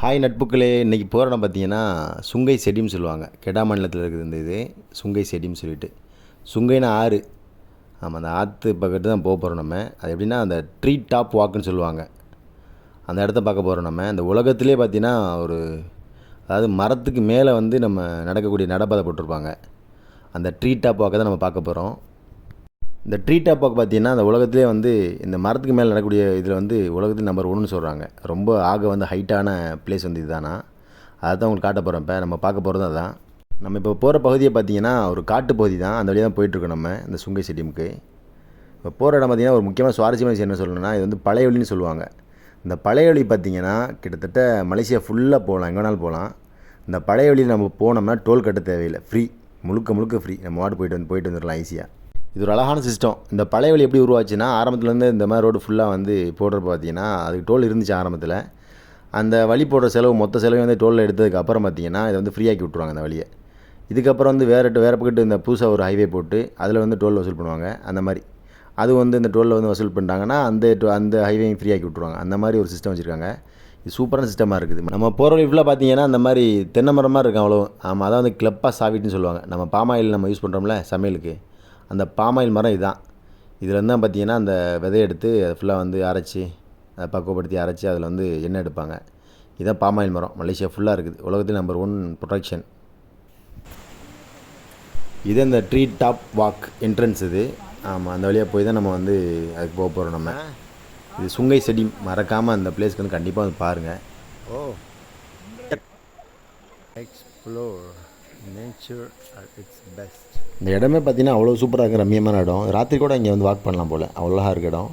Hi நட்புக்களே. இன்றைக்கி போகிற இடம் பார்த்தீங்கன்னா சுங்கை செடின்னு சொல்லுவாங்க. கெடா மாநிலத்தில் இருக்குது இந்த இது. சுங்கை செடின்னு சொல்லிட்டு. சுங்கைனா ஆறு. ஆமாம் அந்த ஆற்று பக்கத்து தான் போக போகிறோம் நம்ம. அது எப்படின்னா அந்த ட்ரீ டாப் வாக்குன்னு சொல்லுவாங்க. அந்த இடத்த பார்க்க போகிறோம் நம்ம. இந்த உலகத்திலே பார்த்தீங்கன்னா ஒரு அதாவது மரத்துக்கு மேலே வந்து நம்ம நடக்கக்கூடிய நடப்பாதை போட்டிருப்பாங்க. அந்த ட்ரீ டாப் வாக்கை தான் நம்ம பார்க்க போகிறோம் இந்த ட்ரீ டாப் பார்த்தீங்கன்னா அந்த உலகத்திலே வந்து இந்த மரத்துக்கு மேலே நடக்கக்கூடிய இதில் வந்து உலகத்தில் நம்பர் ஒன்றுன்னு சொல்கிறாங்க ரொம்ப ஆக வந்து ஹைட்டான பிளேஸ் வந்து இதுதானா? அதை தான் உங்களுக்கு காட்ட போகிறோம் இப்போ. நம்ம பார்க்க போகிறது அதான். நம்ம இப்போ போகிற பகுதியை பார்த்தீங்கன்னா ஒரு காட்டு பகுதி தான். அந்த வழியாக தான் போயிட்டுருக்கோம் நம்ம இந்த சுங்கை செடிமுக்கு இப்போ போகிற இடம் பார்த்தீங்கன்னா ஒரு முக்கியமான சுவாரஸ்யமான விஷயம் என்ன சொல்லணும்னா இது வந்து பழைய வழின்னு சொல்லுவாங்க. இந்த பழைய வழி பார்த்தீங்கன்னா கிட்டத்தட்ட மலேசியா ஃபுல்லாக போகலாம். எங்கே வேணாலும் போகலாம். இந்த பழைய வழியில் நம்ம போனோம்னா டோல் கட்ட தேவையில்லை. ஃப்ரீ முழுக்க முழுக்க ஃப்ரீ நம்ம வாட்டு போயிட்டு வந்து போயிட்டு வந்துடலாம் ஈஸியாக இது ஒரு அழகான சிஸ்டம் இந்த பழைய வழி எப்படி உருவாச்சுன்னா ஆரம்பத்துலேருந்து இந்த மாதிரி ரோடு ஃபுல்லாக வந்து போடுறப்ப பார்த்தீங்கன்னா அதுக்கு டோல் இருந்துச்சு ஆரம்பத்தில். அந்த வழி போடுற செலவு மொத்த செலவு வந்து டோலில் எடுத்ததுக்கு அப்புறம் பார்த்தீங்கன்னா இதை வந்து ஃப்ரீயாக்கி விட்ருவாங்க அந்த வழியை. இதுக்கப்புறம் வந்து வேறு வேறு பக்கத்து இந்த புதுசாக ஒரு ஹைவே போட்டு அதில் வந்து டோல் வசூல் பண்ணுவாங்க அந்த மாதிரி. அது வந்து இந்த டோலில் வந்து வசூல் பண்ணிட்டாங்கன்னா அந்த அந்த ஹைவேயும் ஃப்ரீ ஆக்கி விட்ருவாங்க அந்த மாதிரி ஒரு சிஸ்டம் வச்சுருக்காங்க. இது சூப்பரான சிஸ்டமாக இருக்குது. நம்ம போகிற வழி ஃபுல்லாக பார்த்தீங்கன்னா அந்த மாதிரி தென்னை மரமாக இருக்கும் அவ்வளோ ஆமாம் அதான் வந்து கிளப்பாக சாவிட்டுன்னு சொல்லுவாங்க. நம்ம பாமாயில் நம்ம யூஸ் பண்ணுறோம்ல சமையலுக்கு. அந்த பாமாயில் மரம் இதுதான் இதில் வந்து தான் பார்த்தீங்கன்னா அந்த விதையை எடுத்து அதை ஃபுல்லாக வந்து அரைச்சி அதை பக்குவப்படுத்தி அரைச்சி அதில் வந்து எண்ணெய் எடுப்பாங்க. இதுதான் பாமாயில் மரம். மலேசியா ஃபுல்லாக இருக்குது. உலகத்தில் நம்பர் ஒன் ப்ரொடக்ஷன் இது இந்த ட்ரீ டாப் வாக் என்ட்ரன்ஸ் இது. ஆமாம் அந்த வழியாக போய் தான் நம்ம வந்து அதுக்கு போக போகிறோம் நம்ம. இது சுங்கை செடி. மறக்காமல் அந்த பிளேஸ்க்கு வந்து கண்டிப்பாக வந்து பாருங்கள் ஓ. எக்ஸ்ப்ளோர் நேச்சர் இட்ஸ் பெஸ்ட் இந்த இடமே பார்த்தீங்கன்னா அவ்வளோ சூப்பராக இருக்குது ரம்மியமான இடம். ராத்திரி கூட இங்கே வந்து வாக் பண்ணலாம் போல். அவ்வளோ இருக்க இடம்.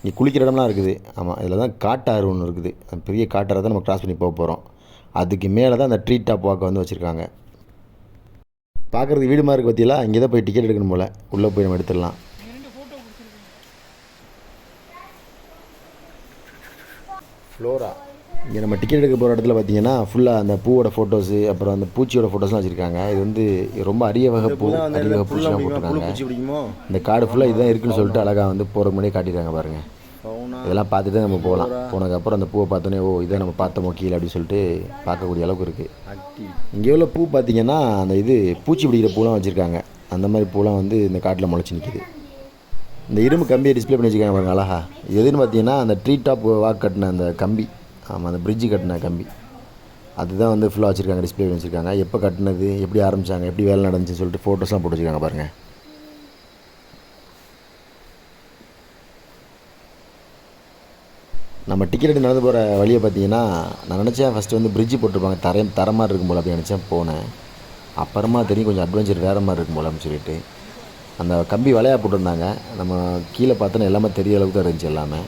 இங்கே குளிக்கிற இடம்லாம் இருக்குது. ஆமாம் இதில் தான் காட்டாறு ஒன்று இருக்குது. அந்த பெரிய காட்டாரை தான் நம்ம கிராஸ் பண்ணி போக போகிறோம் அதுக்கு மேலே தான் அந்த ட்ரீ டாப் வாக்கை வந்து வச்சுருக்காங்க. பார்க்குறது வீடு மாதிரி இருக்கு பார்த்தீங்களா இங்கே தான் போய் டிக்கெட் எடுக்கணும் போல். உள்ளே போய் நம்ம எடுத்துடலாம். ஃப்ளோரா இங்கே நம்ம டிக்கெட் எடுக்க போகிற இடத்துல பார்த்தீங்கன்னா ஃபுல்லாக அந்த பூவோட ஃபோட்டோஸு அப்புறம் அந்த பூச்சியோட ஃபோட்டோஸ்லாம் வச்சுருக்காங்க. இது வந்து ரொம்ப அரிய வகை பூ அரிய வகை பூச்சிலாம் போட்டிருக்காங்க. இந்த காடு ஃபுல்லாக இதுதான் இருக்குன்னு சொல்லிட்டு அழகாக வந்து போகிற முன்னாடியே காட்டியிருக்காங்க பாருங்கள் இதெல்லாம் பார்த்துட்டு நம்ம போகலாம். போனதுக்கப்புறம் அந்த பூவை பார்த்தோன்னே ஓ இதை நம்ம பார்த்தோமோ கீழே அப்படின்னு சொல்லிட்டு பார்க்கக்கூடிய அளவுக்கு இருக்குது இங்கே உள்ள பூ பார்த்தீங்கன்னா அந்த இது பூச்சி பிடிக்கிற பூலாம் வச்சுருக்காங்க. அந்த மாதிரி பூலாம் வந்து இந்த காட்டில் முளைச்சி நிற்கிது இந்த இரும்பு கம்பியை டிஸ்ப்ளே பண்ணி வச்சுருக்காங்க பாருங்க அழகா. எதுன்னு பார்த்தீங்கன்னா அந்த ட்ரீ டாப் வாக் கட்டின அந்த கம்பி. ஆமாம் அந்த பிரிட்ஜு கட்டின கம்பி. அதுதான் வந்து ஃபுல்லாக வச்சுருக்காங்க டிஸ்ப்ளே வச்சுருக்காங்க. எப்போ கட்டினது எப்படி ஆரம்பிச்சாங்க எப்படி வேலை நடந்துச்சுன்னு சொல்லிட்டு ஃபோட்டோஸ்லாம் போட்டு வச்சுருக்காங்க பாருங்கள் நம்ம டிக்கெட் எடுத்து நடந்து போகிற வழியை பார்த்தீங்கன்னா நான் நினச்சேன் ஃபஸ்ட்டு வந்து பிரிட்ஜு போட்டிருப்பாங்க. தர தர மாதிரி இருக்கும் போல் அப்படி நினச்சேன் போனேன். அப்புறமா தெரியும் கொஞ்சம் அட்வென்ச்சர் வேறு மாதிரி இருக்கும் போல் அப்படின்னு சொல்லிட்டு. அந்த கம்பி வலையாக போட்டிருந்தாங்க. நம்ம கீழே பார்த்தோன்னா எல்லாமே தெரிய அளவுக்கு தான் இருந்துச்சு எல்லாமே.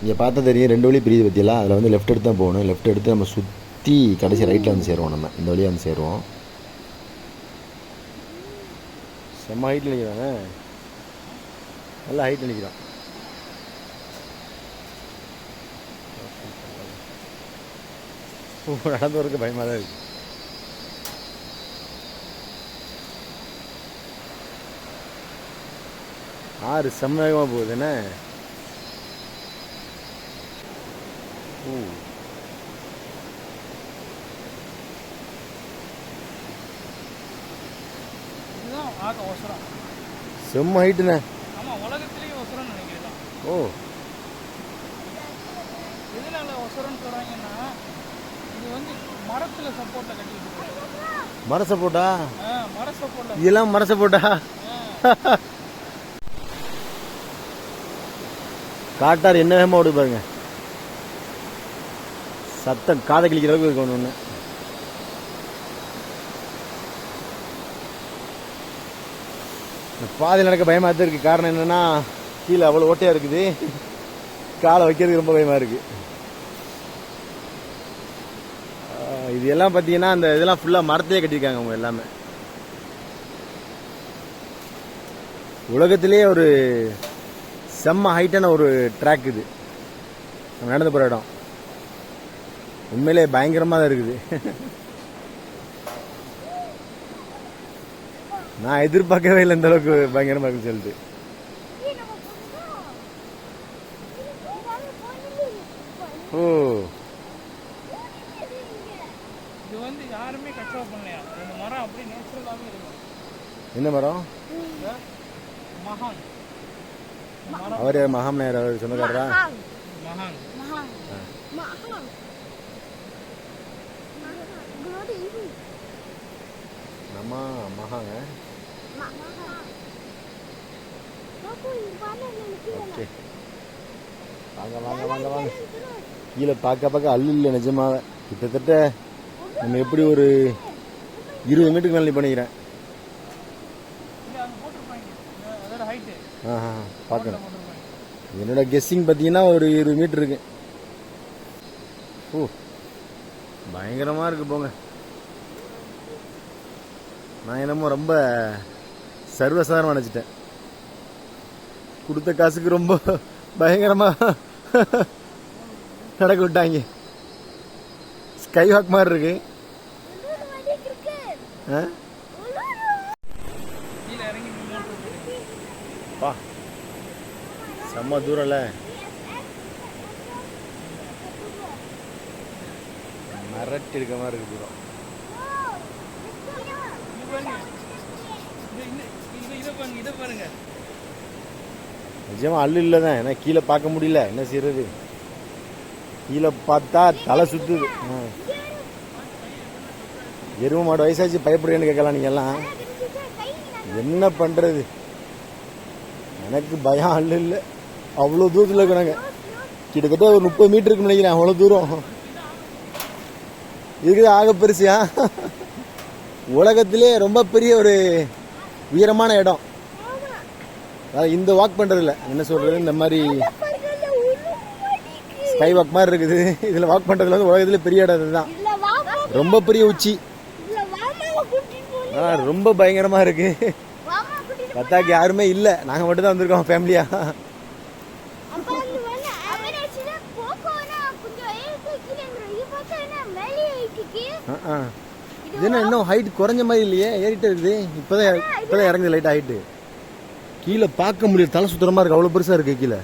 இங்கே பார்த்தா தெரியும் ரெண்டு வழி பிரியுது பற்றியெல்லாம் அதில் வந்து லெஃப்ட் எடுத்து தான் போகணும். லெஃப்ட் எடுத்து நம்ம சுற்றி கடைசி ரைட்டில் வந்து சேருவோம் நம்ம. இந்த வழியாக வந்து சேருவோம். செம்ம ஹைட்டில் நிற்கிறாங்க நல்லா ஹைட்டில் நிற்கிறான் நடந்து வரக்கு பயமாக தான் இருக்கு. ஆறு செம்ம போகுதுன்னு போகுது என்ன ஓ இதுதான் ஆக அவசரம் செம்ம ஹைட்டுண்ணே ஆமாம் உலகத்திலேயே அவசரம்னு நினைக்கிறேன் ஓ எதனால அவசரம்னு சொல்கிறாங்கன்னா இது வந்து மரத்தில் சப்போர்ட்டில் கட்டி வச்சிருக்காங்க மர சப்போட்டா சப்போர்ட்டில் இதெல்லாம் மர சப்போட்டா காட்டார் என்ன வேகமாக ஓடு பாருங்க. சத்தம் காதை கிழிக்கிற அளவுக்கு இருக்கு ஒன்று பாதையில் நடக்க பயமாக தான் இருக்குது காரணம் என்னென்னா கீழே அவ்வளோ ஓட்டையாக இருக்குது. காலை வைக்கிறதுக்கு ரொம்ப பயமாக இருக்குது இது எல்லாம் பார்த்தீங்கன்னா அந்த இதெல்லாம் ஃபுல்லாக மரத்திலே கட்டியிருக்காங்க அவங்க எல்லாமே. உலகத்திலே ஒரு செம்ம ஹைட்டான ஒரு ட்ராக் இது. நம்ம நடந்து போகிற இடம். உண்மையிலே பயங்கரமாக தான் இருக்குது. நான் எதிர்பார்க்கவே இல்லை இந்த அளவுக்கு பயங்கரமாக இருக்குன்னு சொல்லிட்டு. ஓ. இது வந்து யாருமே கச்சா பண்ணலையா? இந்த மரம் அப்படியே நேச்சுரலாகவே இருக்கும். என்ன மரம்? மகான் அவர் யார்? மகாமனையார் அவர் சொந்தக்காரரா? மகான் நம்ம மகாங்க ஓகே வாங்க வாங்க வாங்க வாங்க. கீழே பார்க்க பார்க்க அல்லு இல்லை நிஜமாவே கிட்டத்தட்ட நம்ம எப்படி ஒரு இருபது மீட்டருக்கு மேலே பண்ணிக்கிறேன். ஆஹா பார்க்கணும். என்னோட கெஸ்ஸிங் பார்த்தீங்கன்னா ஒரு இருபது மீட்டர் இருக்கு ஓ பயங்கரமாக இருக்கு போங்க. நான் என்னமோ ரொம்ப சர்வசாதாரணம் நினச்சிட்டேன். கொடுத்த காசுக்கு ரொம்ப பயங்கரமாக நடக்க விட்டாங்க. ஸ்கை வாக் மாதிரி இருக்கு. ஆ? பா செம்ம தூரம்ல மிரட்டி இருக்க மாதிரி இருக்கு தூரம். நிஜமா அல்லு இல்லை தான் ஏன்னா கீழே பார்க்க முடியல. என்ன செய்யறது? கீழே பார்த்தா தலை சுத்துது. எருவு மாடு வயசாச்சு பயப்படுறேன்னு கேட்கலாம் நீங்க எல்லாம் என்ன பண்றது? எனக்கு பயம் அல்ல இல்லை. அவ்வளோ தூரத்தில் இருக்கிறாங்க. கிட்டத்தட்ட ஒரு முப்பது மீட்டர் இருக்குன்னு நினைக்கிறேன் அவ்வளோ தூரம். இருக்குது ஆக பெருசியா உலகத்திலே ரொம்ப பெரிய ஒரு உயரமான இடம். அதாவது இந்த வாக் பண்றதுல என்ன சொல்றது? இந்த மாதிரி ஸ்கை வாக் மாதிரி இருக்குது. இதுல வாக் பண்றதுல வந்து உலகத்துல பெரிய இடம் இதுதான் ரொம்ப பெரிய உச்சி. ஆனா ரொம்ப பயங்கரமா இருக்கு. பத்தாக்கு யாருமே இல்ல. நாங்க மட்டும் தான் வந்திருக்கோம் ஃபேமிலியா இது என்ன இன்னும் ஹைட் குறைஞ்ச மாதிரி இல்லையே ஏறிட்டு இருக்குது. இப்பதான் இப்பதான் இறங்குது லைட் ஹைட்டு கீழே பார்க்க முடியல தலை சுத்தரமா இருக்கு அவ்வளவு பெருசா இருக்கு கீழே.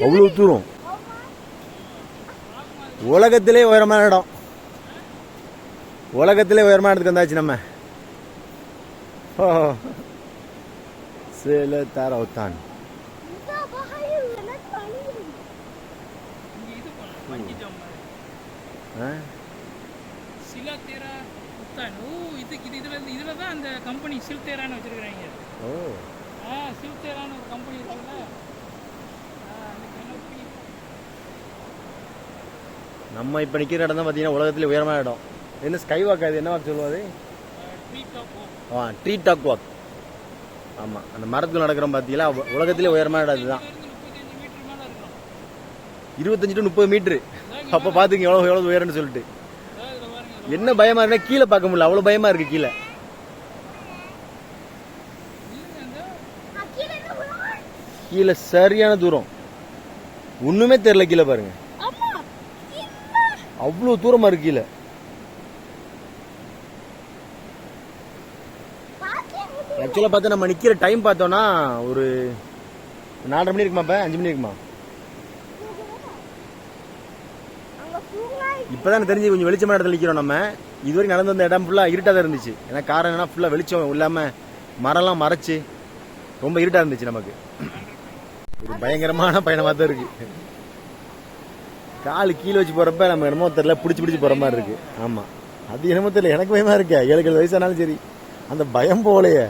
அவ்வளவு தூரம். உலகத்திலே உயரமான இடம். உலகத்திலே உயரமான இடத்துக்கு வந்தாச்சு நம்ம. ஓ. சேல தாரவுத்தான். ஆ? சிலாத்தேரா உத்தான் ஓ இது இது இதுல இதுல தான் அந்த கம்பெனி சில்தேரான்னு வச்சிருக்காங்க ஓ. ஆ சில்தேரான்னு ஒரு கம்பெனி இருக்குல்ல. நம்ம இப்ப நிக்கிற இடம் தான் பாத்தீங்கன்னா உலகத்திலே உயரமான இடம். என்ன ஸ்கை வாக் அது? என்ன வாக் சொல்லுவாது ஆ, ட்ரீ டாக் வாக் ஆமா அந்த மரத்துல நடக்கிறோம் பாத்தீங்களா? உ- உலகத்திலே உயரமான இடம் இதுதான் இருபத்தஞ்சு டு முப்பது மீட்டரு அப்ப பாத்துங்க எவ்வளவு எவ்வளவு உயரம்னு சொல்லிட்டு. என்ன பயமா இருக்குன்னா கீழே பார்க்க முடியல. அவ்வளவு பயமா இருக்கு கீழே. கீழே சரியான தூரம். ஒண்ணுமே தெரியல கீழே பாருங்க. அவ்வளவு தூரமா இருக்கு கீழே. ஆக்சுவலா பார்த்தா நம்ம நிற்கிற டைம் பார்த்தோன்னா ஒரு நாலரை மணி இருக்குமா இப்போ அஞ்சு மணி இருக்குமா? இப்பதான் தெரிஞ்சு கொஞ்சம் வெளிச்சமான இடத்துல நிக்கிறோம் நம்ம. இதுவரைக்கும் நடந்து வந்த இடம் ஃபுல்லா இருட்டாக தான் இருந்துச்சு. ஏன்னா காரணம் என்னன்னா ஃபுல்லா வெளிச்சம் இல்லாமல் மரம்லாம் மறைச்சு ரொம்ப இருட்டா இருந்துச்சு நமக்கு. ஒரு பயங்கரமான பயணமாக தான் இருக்கு. கால் கீழே வச்சு போறப்ப நம்ம என்னமோ தெரியல பிடிச்சி பிடிச்சி போற மாதிரி இருக்கு. ஆமா. அது என்னமோ தெரியல எனக்கு பயமா இருக்கு. ஏழு ஏழு வயசானாலும் சரி. அந்த பயம் போகலையே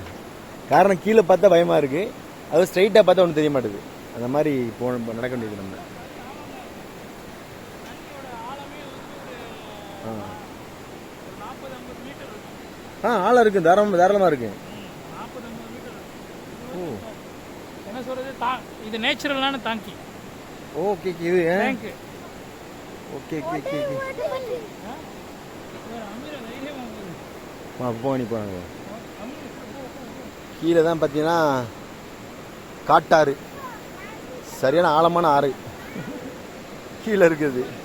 காரணம் கீழே பார்த்தா பயமா இருக்கு. அது ஸ்ட்ரைட்டாக பார்த்தா ஒன்றும் தெரிய மாட்டேது. அந்த மாதிரி போ நடக்க வேண்டியது நம்ம. ஆ. ஆளா இருக்கு தாராளமா தாராளமா இருக்கு. என்ன சொல்றது? தா இது நேச்சுரலான தாங்கி. ஓகே இது டேங்க் ஓகே ஓகே ஓகே ஆ? போனி போனாங்க கீழே தான் பார்த்தீங்கன்னா காட்டாறு. சரியான ஆழமான ஆறு. கீழே இருக்குது ஆமா.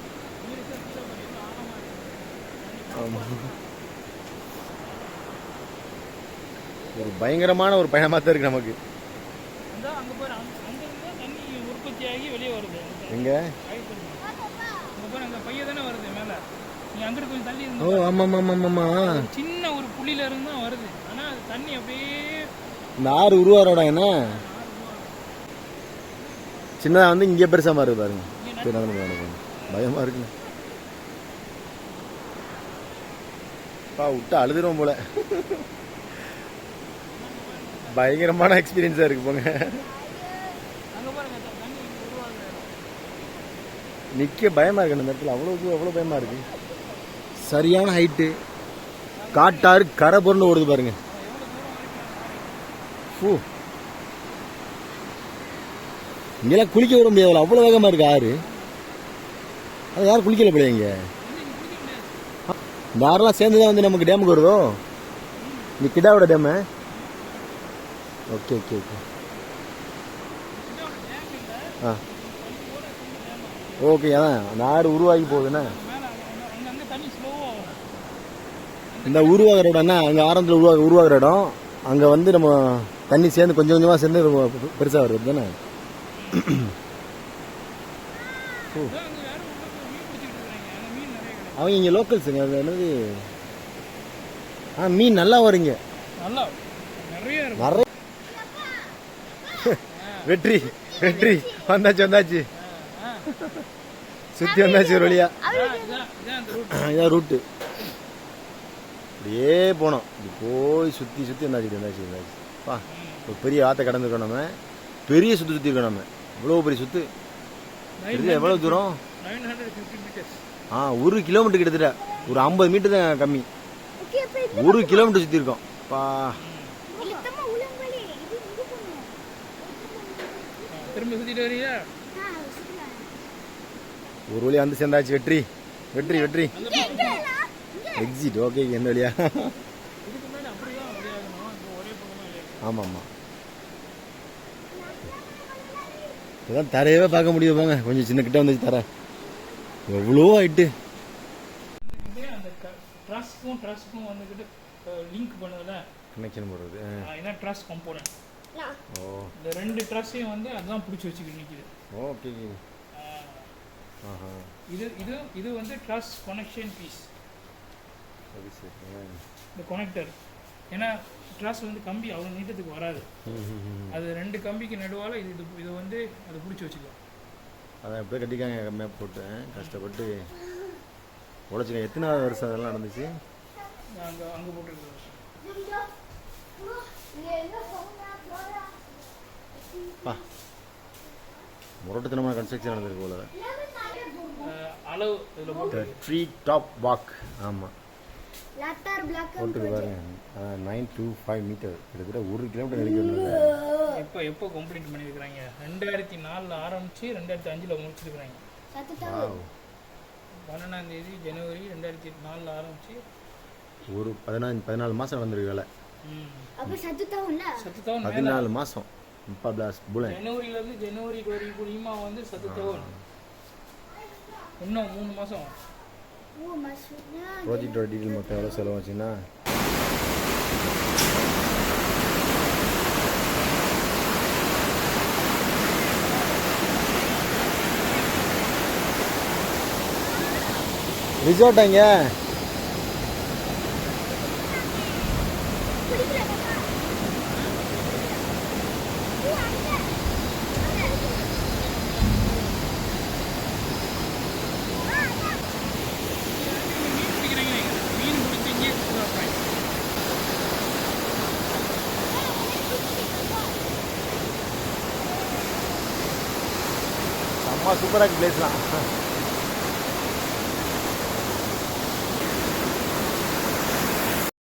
ஒரு பயங்கரமான ஒரு பயணமாக தான் இருக்கு நமக்கு. அந்த அங்க பாரு அங்க அங்க இருந்து தண்ணி உற்பத்தி ஆகி வெளியே வருது. எங்க? இருக்கு. ஓ ஆமாம் ஆமாம் ஆமாம் சின்ன ஒரு புள்ளியில இருந்து தான் வருது. ஆனா தண்ணி அப்படியே இந்த ஆறு உருவாரோட என்ன? சின்னதாக வந்து இங்கே பெருசாக மாறுது பாருங்க. பயமா இருக்குங்க அப்பா விட்டு அழுதுருவோம் போல. பயங்கரமான எக்ஸ்பீரியன்ஸாக இருக்கு போங்க. நிற்க பயமா இருக்கு அந்த இடத்துல அவ்வளோ அவ்வளோ பயமா இருக்கு. சரியான ஹைட்டு காட்டாறு கரை பொருள் ஓடுது பாருங்க. ஃபூ. இங்கெல்லாம் குளிக்க விட முடியாது அவ்வளோ வேகமா இருக்கு ஆறு. அது யாரும் குளிக்கல போல இங்க. இந்த ஆறுலாம் சேர்ந்து தான் வந்து நமக்கு டேமுக்கு வருதோ? இந்த கிடாவோட டேமு ஓகே ஓகே ஓகே ஆ. ஓகே அதான். அந்த ஆறு உருவாகி போகுதுண்ணே. இந்த உருவாகிற இடம்னா அங்கே ஆரம்பத்தில் உருவாக உருவாகிற இடம். அங்கே வந்து நம்ம தண்ணி சேர்ந்து கொஞ்சம் கொஞ்சமாக சேர்ந்து ரொம்ப பெருசாக வருது தானே அதான் அங்க யாரும் உள்ள போய் மீன் பிடிச்சிட்டு இருக்காங்க அங்க மீன் நிறைய கிடைக்கும் அவங்க இங்கே லோக்கல்ஸுங்க அது என்னது? ஆ மீன் நல்லா வருங்க. நல்லா நிறைய நிறைய வெற்றி வெற்றி. வந்தாச்சு வந்தாச்சு. சுற்றி வந்தாச்சு ஒரு வழியா. இதான் ரூட்டு அப்படியே போனோம். இப்படி போய் சுற்றி சுற்றி வந்தாச்சு வந்தாச்சு வந்தாச்சு. பா ஒரு பெரிய ஆற்றை கடந்துருக்கோம் நம்ம. பெரிய சுற்று சுற்றி இருக்கோம் நம்ம. இவ்வளோ பெரிய சுற்று எவ்வளோ தூரம்? ஆ ஒரு கிலோமீட்டர் கிட்டத்தட்ட. ஒரு ஐம்பது மீட்டர் தான் கம்மி. ஓகே அப்ப இது ஒரு கிலோமீட்டர் சுற்றி இருக்கோம். பா. ஒரு வழியா வந்து சேர்ந்தாச்சு வெற்றி. வெற்றி வெற்றி. எக்ஸிட் ஓகே எந்த வழியா. ஆமாம் ஆமாம் இதான் தரையவே பார்க்க முடியுது போங்க. கொஞ்சம் சின்ன கிட்ட வந்துச்சு தர எவ்வளோ ஆயிட்டு? அந்த ட்ரஸ்க்கும் ட்ரஸ்க்கும் வந்துக்கிட்டு லிங்க் பண்ணுதுல? கனெக்ஷன் போடுறது ஆ. இதான் ட்ரஸ் கம்போனன்ட் ஓ. இந்த ரெண்டு ட்ரஸ்ஸையும் வந்து அதுதான் பிடிச்சி வச்சுக்கிட்டு நிற்கிது ஓகே இது இது இது வந்து ட்ரஸ் கனெக்ஷன் பீஸ் சரி சரி. இந்த கனெக்டர் ஏன்னா ட்ரஸ் வந்து கம்பி அவ்வளோ நீட்டத்துக்கு வராது. அது ரெண்டு கம்பிக்கு நடுவால் இது இது இது வந்து அதை பிடிச்சி வச்சுக்கலாம் அதான் எப்படியே கட்டிக்காங்க மேப் போட்டு ஆ, கஷ்டப்பட்டு உழைச்சிங்க எத்தனை வருஷம் அதெல்லாம் நடந்துச்சு? பா. முரட்டுத்தனமான கன்ஸ்ட்ரக்ஷன் நடந்திருக்கு போல. அளவு ட்ரீ டாப் வாக் ஆமாம் போட்டுருக்கு பாருங்க. நைன் டூ ஃபைவ் மீட்டர் கிட்டத்தட்ட ஒரு கிலோமீட்டர் நெருக்கி எப்போ எப்போ கம்ப்ளீட் பண்ணியிருக்கிறாங்க? ரெண்டாயிரத்தி நாலில் ஆரம்பித்து ரெண்டாயிரத்தி அஞ்சில் முடிச்சிருக்கிறாங்க பன்னெண்டாம் தேதி ஜனவரி ரெண்டாயிரத்தி நாலில் ஆரம்பித்து ஒரு பதினாஞ்சு பதினாலு மாதம் நடந்திருக்கு வேலை. பதினாலு மாதம் முப்பா பிளாஸ் புலன் ஜனவரியிலேருந்து ஜனவரி வரைக்குமா வந்து சத்துத்தவன் இன்னும் மூணு மாதம் ப்ராஜெக்டோட டீட்டெயில் மொத்தம் எவ்வளோ செலவாச்சுன்னா ரிசார்ட் அங்க மீன் பிடிக்கிறாங்க மீன் பிடிச்சி இங்கே வைப்பாங்க செம்ம சூப்பராக பிளேஸ்லாம்